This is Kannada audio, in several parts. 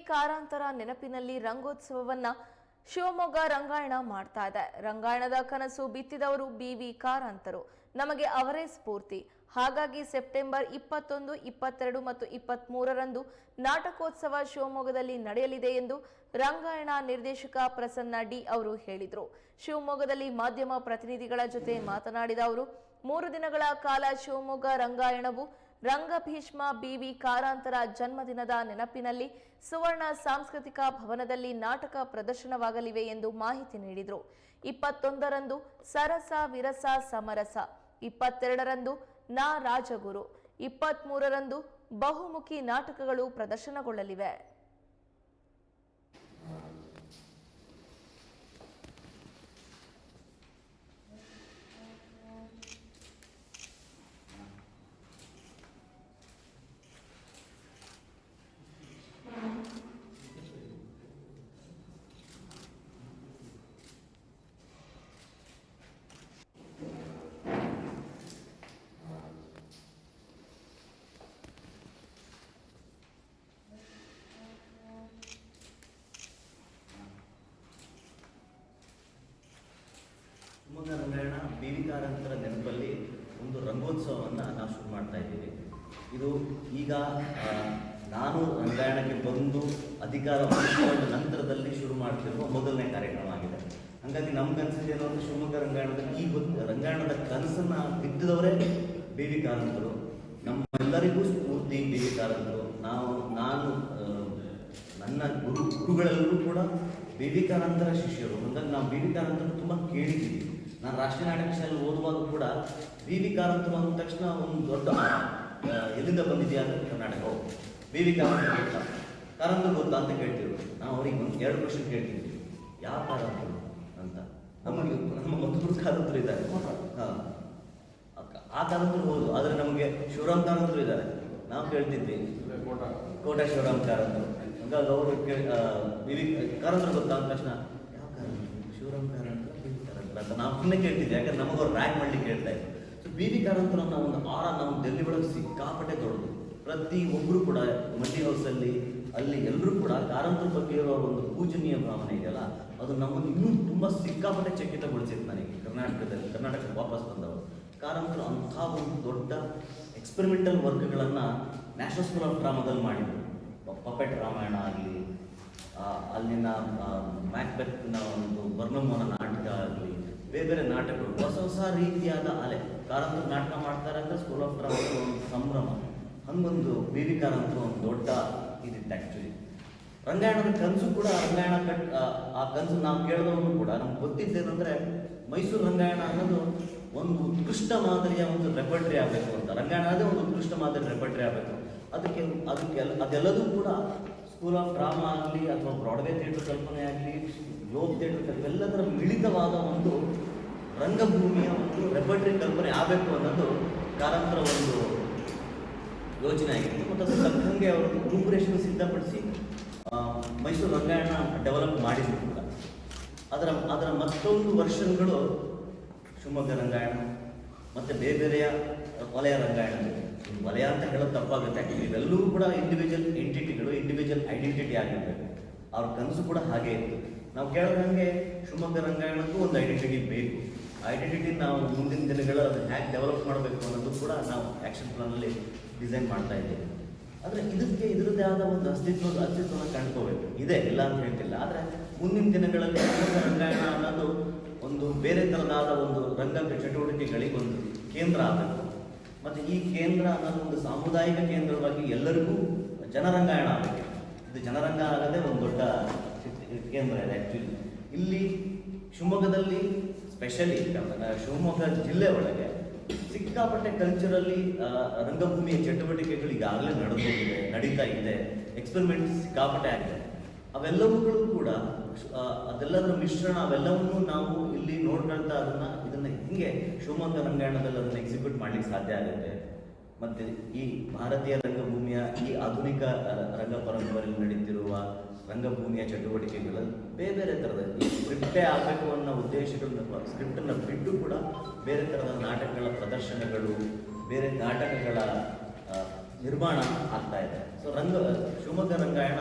ಕಾರಂತರ ನೆನಪಿನಲ್ಲಿ ರಂಗೋತ್ಸವವನ್ನ ಶಿವಮೊಗ್ಗ ರಂಗಾಯಣ ಮಾಡ್ತಾ ಇದೆ. ರಂಗಾಯಣದ ಕನಸು ಬಿತ್ತಿದವರು ಬಿ ವಿ ಕಾರಂತರು. ನಮಗೆ ಅವರೇ ಸ್ಫೂರ್ತಿ. ಹಾಗಾಗಿ ಸೆಪ್ಟೆಂಬರ್ ಇಪ್ಪತ್ತೊಂದು, ಇಪ್ಪತ್ತೆರಡು ಮತ್ತು ಇಪ್ಪತ್ತ್ ಮೂರರಂದು ನಾಟಕೋತ್ಸವ ಶಿವಮೊಗ್ಗದಲ್ಲಿ ನಡೆಯಲಿದೆ ಎಂದು ರಂಗಾಯಣ ನಿರ್ದೇಶಕ ಪ್ರಸನ್ನ ಡಿ ಅವರು ಹೇಳಿದರು. ಶಿವಮೊಗ್ಗದಲ್ಲಿ ಮಾಧ್ಯಮ ಪ್ರತಿನಿಧಿಗಳ ಜೊತೆ ಮಾತನಾಡಿದ ಅವರು, ಮೂರು ದಿನಗಳ ಕಾಲ ಶಿವಮೊಗ್ಗ ರಂಗಾಯಣವು ರಂಗಭೀಷ್ಮ ಬಿವಿ ಕಾರಾಂತರ ಜನ್ಮದಿನದ ನೆನಪಿನಲ್ಲಿ ಸುವರ್ಣ ಸಾಂಸ್ಕೃತಿಕ ಭವನದಲ್ಲಿ ನಾಟಕ ಪ್ರದರ್ಶನವಾಗಲಿವೆ ಎಂದು ಮಾಹಿತಿ ನೀಡಿದರು. ಇಪ್ಪತ್ತೊಂದರಂದು ಸರಸ ವಿರಸ ಸಮರಸ, ಇಪ್ಪತ್ತೆರಡರಂದು ನಾ ರಾಜಗುರು, ಇಪ್ಪತ್ಮೂರರಂದು ಬಹುಮುಖಿ ನಾಟಕಗಳು ಪ್ರದರ್ಶನಗೊಳ್ಳಲಿವೆ ಶಿವಮೊಗ್ಗ ವಿ ಕಾರಂತರ ನೆನಪಲ್ಲಿ ಒಂದು ರಂಗೋತ್ಸವವನ್ನು ನಾವು ಶುರು ಮಾಡ್ತಾ ಇದ್ದೀವಿ. ಇದು ಈಗ ನಾನು ರಂಗಾಯಣಕ್ಕೆ ಬಂದು ಅಧಿಕಾರ ವಹಿಸಿಕೊಂಡ ನಂತರದಲ್ಲಿ ಶುರು ಮಾಡ್ತಿರುವ ಮೊದಲನೇ ಕಾರ್ಯಕ್ರಮ ಆಗಿದೆ. ಹಾಗಾಗಿ ನಮ್ಮ ಅನ್ಸಿದ್ದು ಏನೋ ಅಂದ್ರೆ ಶಿವಮೊಗ್ಗ ರಂಗಾಯಣದಲ್ಲಿ ಈ ರಂಗಾಯಣದ ಕನಸನ್ನು ಬಿದ್ದಿದವರೇ ಬಿ ವಿ ಕಾರಂತರು. ನಮ್ಮೆಲ್ಲರಿಗೂ ಸ್ಫೂರ್ತಿ ಬಿ ವಿ ಕಾರಂತರು. ನಾವು, ನಾನು ನನ್ನ ಗುರು, ಗುರುಗಳೆಲ್ಲರೂ ಕೂಡ ವಿವೇಕಾನಂದರ ಶಿಷ್ಯರು. ಹಾಗಾಗಿ ನಾವು ವಿವೇಕಾನಂದರು ತುಂಬ ಕೇಳಿದ್ದೀವಿ. ನಾನು ರಾಷ್ಟ್ರೀಯ ನಾಟಕ ಓದುವಾಗ ಕೂಡ ವಿವೇಕಾನಂದರು ಅಂದ ತಕ್ಷಣ ಒಂದು ದೊಡ್ಡ ಎಲ್ಲಿಂದ ಬಂದಿದೆಯಾ ಅಂತ ಕರ್ನಾಟಕ ಕಾರಂತ ಗೊತ್ತಾ ಕಾರಂತ ಗೊತ್ತಾ ಅಂತ ಕೇಳ್ತೀವಿ ನಾವು ಅವ್ರಿಗೆ ಒಂದು ಎರಡು ಕ್ವಶನ್ ಕೇಳ್ತಿದ್ವಿ. ಯಾವ ಕಾರಂತರು ಅಂತ. ನಮಗೆ ನಮ್ಮ ಮತ್ತೊಬ್ಬರು ಕಾರಂತರು ಇದ್ದಾರೆ. ಆ ಕಾರಂತರು ಹೌದು, ಆದರೆ ನಮಗೆ ಶಿವರಾಮ್ ಕಾರಂತರು ಇದ್ದಾರೆ. ನಾವು ಕೇಳ್ತಿದ್ವಿ. ಕೋಟ ಶಿವರಾಮ್ ಕಾರಂತರು. ಹಂಗಾಗಿ ಅವರು ಕೇಳಿ ವಿವಿ ಕಾರಂತರು ಗೊತ್ತಾ ಅಂದ ತಕ್ಷಣ, ಯಾವ ಕಾರಂತರು? ಶಿವರಾಮ್ ವಿ ಕಾರಂತರ? ಅಂತ ನಾವು ಸುಮ್ಮನೆ ಕೇಳ್ತಿದ್ದೆ, ಯಾಕಂದ್ರೆ ನಮಗೆ ಅವ್ರು ರ್ಯಾಂಕ್ ಮಾಡ್ಲಿಕ್ಕೆ ಹೇಳ್ತಾ ಇದ್ರು. ಸೊ ಬಿ ವಿ ಕಾರಂತರ ಅನ್ನೋ ಒಂದು ಆರ ನಮ್ಮ ಡೆಲ್ಲಿ ಒಳಗೆ ಸಿಕ್ಕಾಪಟ್ಟೆ ದೊಡ್ಡದು. ಪ್ರತಿ ಒಬ್ಬರು ಕೂಡ ಮಂಡಿ ಹೌಸಲ್ಲಿ ಅಲ್ಲಿ ಎಲ್ಲರೂ ಕೂಡ ಕಾರಂತರ ಬಗ್ಗೆ ಇರೋ ಒಂದು ಪೂಜನೀಯ ಭಾವನೆ ಇದೆಯಲ್ಲ, ಅದು ನಮ್ಮನ್ನು ಇನ್ನೂ ತುಂಬ ಸಿಕ್ಕಾಪಟ್ಟೆ ಚಕಿತಗೊಳಿಸಿತ್ತು ನನಗೆ ಕರ್ನಾಟಕದಲ್ಲಿ, ಕರ್ನಾಟಕಕ್ಕೆ ವಾಪಸ್ ಬಂದವರು. ಕಾರಂತರು ಅಂಥ ಒಂದು ದೊಡ್ಡ ಎಕ್ಸ್ಪೆರಿಮೆಂಟಲ್ ವರ್ಕ್ಗಳನ್ನು ನ್ಯಾಷನಲ್ ಸ್ಕೂಲ್ ಆಫ್ ಡ್ರಾಮಾದಲ್ಲಿ ಮಾಡಿದರು. ಪಪೆಟ್ ರಾಮಾಯಣ ಆಗಲಿ ಅಲ್ಲಿನ ಮ್ಯಾಕ್ಬೆತ್ನ ಒಂದು ವರ್ಣಮೋನ ನಾಟಕ ಬೇರೆ ಬೇರೆ ನಾಟಕಗಳು. ಹೊಸ ಹೊಸ ರೀತಿಯಾದ ಅಲೆ. ಕಾರಂತ ನಾಟಕ ಮಾಡ್ತಾರೆ ಅಂದರೆ ಸ್ಕೂಲ್ ಆಫ್ ಡ್ರಾಮಾ ಒಂದು ಸಂಭ್ರಮ. ಹಂಗೊಂದು ಬಿ ವಿ ಕಾರಂತ ಒಂದು ದೊಡ್ಡ ಇದಿತ್ತು ಆ್ಯಕ್ಚುಲಿ ರಂಗಾಯಣದ ಕನಸು ಕೂಡ ರಂಗಾಯಣ ಕಟ್, ಆ- ಕನಸು ನಾವು ಕೇಳಿದವರು ಕೂಡ ನಮ್ಗೆ ಗೊತ್ತಿದ್ದೇನೆಂದರೆ ಮೈಸೂರು ರಂಗಾಯಣ ಅನ್ನೋದು ಒಂದು ಉತ್ಕೃಷ್ಟ ಮಾದರಿಯ ಒಂದು ರೆಪರ್ಟ್ರಿ ಆಗಬೇಕು ಅಂತ. ರಂಗಾಯಣ ಅದೇ ಒಂದು ಉತ್ಕೃಷ್ಟ ಮಾದರಿ ರೆಪರ್ಟ್ರಿ ಆಗಬೇಕು. ಅದಕ್ಕೆ ಅದಕ್ಕೆ ಅದೆಲ್ಲದೂ ಕೂಡ ಸ್ಕೂಲ್ ಆಫ್ ಡ್ರಾಮಾ ಆಗಲಿ ಅಥವಾ ಬ್ರಾಡ್ವೇ ಥಿಯೇಟರ್ ಕಲ್ಪನೆ ಆಗಲಿ ಗ್ಲೋಬ್ ಥಿಯೇಟರ್ ಕಲ್ಪನೆ, ಎಲ್ಲದರ ಮಿಳಿತವಾದ ಒಂದು ರಂಗಭೂಮಿಯ ಒಂದು ರೆಪರ್ಟರಿ ಕಲ್ಪನೆ ಆಗಬೇಕು ಅನ್ನೋದು ಕಾರಂತರ ಒಂದು ಯೋಚನೆ ಆಗಿತ್ತು. ಮತ್ತು ಅದು ತಕ್ಕಂಗೆ ಅವರು ರೂಪುರೇಷನ್ ಸಿದ್ಧಪಡಿಸಿ ಮೈಸೂರು ರಂಗಾಯಣ ಡೆವಲಪ್ ಮಾಡಿದ್ರು ಕೂಡ. ಅದರ ಅದರ ಮತ್ತೊಂದು ವರ್ಷನ್ಗಳು ಶಿವಮೊಗ್ಗ ರಂಗಾಯಣ, ಮತ್ತು ಬೇರೆ ಬೇರೆಯ ವಲಯ ರಂಗಾಯಣ. ವಲಯ ಅಂತ ಹೇಳೋದು ತಪ್ಪಾಗುತ್ತೆ. ಇವೆಲ್ಲವೂ ಕೂಡ ಇಂಡಿವಿಜುವಲ್ ಎಂಟಿಟಿಗಳು ಇಂಡಿವಿಜುವಲ್ ಐಡೆಂಟಿಟಿ ಆಗಿರಬೇಕು ಅವ್ರ ಕನಸು ಕೂಡ ಹಾಗೆ ಇತ್ತು. ನಾವು ಕೇಳ್ದಂಗೆ ಶಿವಮೊಗ್ಗ ರಂಗಾಯಣಕ್ಕೂ ಒಂದು ಐಡೆಂಟಿಟಿ ಬೇಕು. ಐಡೆಂಟಿಟಿ ನಾವು ಮುಂದಿನ ದಿನಗಳು ಅದನ್ನು ಹ್ಯಾಕ್ ಡೆವಲಪ್ ಮಾಡಬೇಕು ಅನ್ನೋದು ಕೂಡ ನಾವು ಆ್ಯಕ್ಷನ್ ಪ್ಲಾನಲ್ಲಿ ಡಿಸೈನ್ ಮಾಡ್ತಾ ಇದ್ದೇವೆ. ಆದರೆ ಇದಕ್ಕೆ ಇದರದ್ದೇ ಆದ ಒಂದು ಅಸ್ತಿತ್ವದ ಅಸ್ತಿತ್ವನ ಕಂಡ್ಕೋಬೇಕು. ಇದೆ, ಇಲ್ಲ ಅಂತ ಹೇಳ್ತಿಲ್ಲ. ಆದರೆ ಮುಂದಿನ ದಿನಗಳಲ್ಲಿ ರಂಗಾಯಣ ಅನ್ನೋದು ಒಂದು ಬೇರೆ ಥರದಾದ ಒಂದು ರಂಗ ಚಟುವಟಿಕೆಗಳಿಗೆ ಕೇಂದ್ರ ಆಗಬೇಕು. ಮತ್ತು ಈ ಕೇಂದ್ರ ಅನ್ನೋದು ಒಂದು ಸಾಮುದಾಯಿಕ ಕೇಂದ್ರವಾಗಿ ಎಲ್ಲರಿಗೂ ಜನರಂಗಾಯಣ ಆಗಬೇಕು. ಇದು ಜನರಂಗ ಆಗದೆ ಒಂದು ದೊಡ್ಡ ಕೇಂದ್ರ ಇದೆ ಆ್ಯಕ್ಚುಲಿ ಇಲ್ಲಿ ಶಿವಮೊಗ್ಗದಲ್ಲಿ ಸ್ಪೆಷಲಿ ಶಿವಮೊಗ್ಗ ಜಿಲ್ಲೆ ಒಳಗೆ ಸಿಕ್ಕಾಪಟ್ಟೆ ಕಲ್ಚರಲ್ಲಿ ರಂಗಭೂಮಿಯ ಚಟುವಟಿಕೆಗಳು ಈಗಾಗಲೇ ನಡೆದೋಗಿದೆ, ನಡೀತಾ ಇದೆ ಎಕ್ಸ್ಪೆರಿಮೆಂಟ್ ಸಿಕ್ಕಾಪಟ್ಟೆ ಆಗಿದೆ. ಅವೆಲ್ಲವುಗಳು ಕೂಡ ಅದೆಲ್ಲದರ ಮಿಶ್ರಣ, ಅವೆಲ್ಲವನ್ನೂ ನಾವು ಇಲ್ಲಿ ನೋಡ್ಕೊಳ್ತಾ ಅದನ್ನ ಇದನ್ನ ಹಿಂಗೆ ಶಿವಮೊಗ್ಗ ರಂಗಾಯಣದಲ್ಲಿ ಅದನ್ನ ಎಕ್ಸಿಕ್ಯೂಟ್ ಮಾಡ್ಲಿಕ್ಕೆ ಸಾಧ್ಯ ಆಗುತ್ತೆ. ಮತ್ತೆ ಈ ಭಾರತೀಯ ರಂಗಭೂಮಿಯ, ಈ ಆಧುನಿಕ ರಂಗ ಪರಂಪರೆಯಲ್ಲಿ ನಡೀತಿರುವ ರಂಗಭೂಮಿಯ ಚಟುವಟಿಕೆಗಳು ಬೇರೆ ಬೇರೆ ಥರದ ಈ ಸ್ಕ್ರಿಪ್ಟೇ ಆಗಬೇಕು ಅನ್ನೋ ಉದ್ದೇಶಗಳನ್ನ ಸ್ಕ್ರಿಪ್ಟನ್ನು ಬಿಟ್ಟು ಕೂಡ ಬೇರೆ ಥರದ ನಾಟಕಗಳ ಪ್ರದರ್ಶನಗಳು, ಬೇರೆ ನಾಟಕಗಳ ನಿರ್ಮಾಣ ಆಗ್ತಾ ಇದೆ. ಸೊ ರಂಗ, ಶಿವಮೊಗ್ಗ ರಂಗಾಯಣ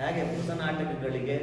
ಹೇಗೆ ಹೊಸ ನಾಟಕಗಳಿಗೆ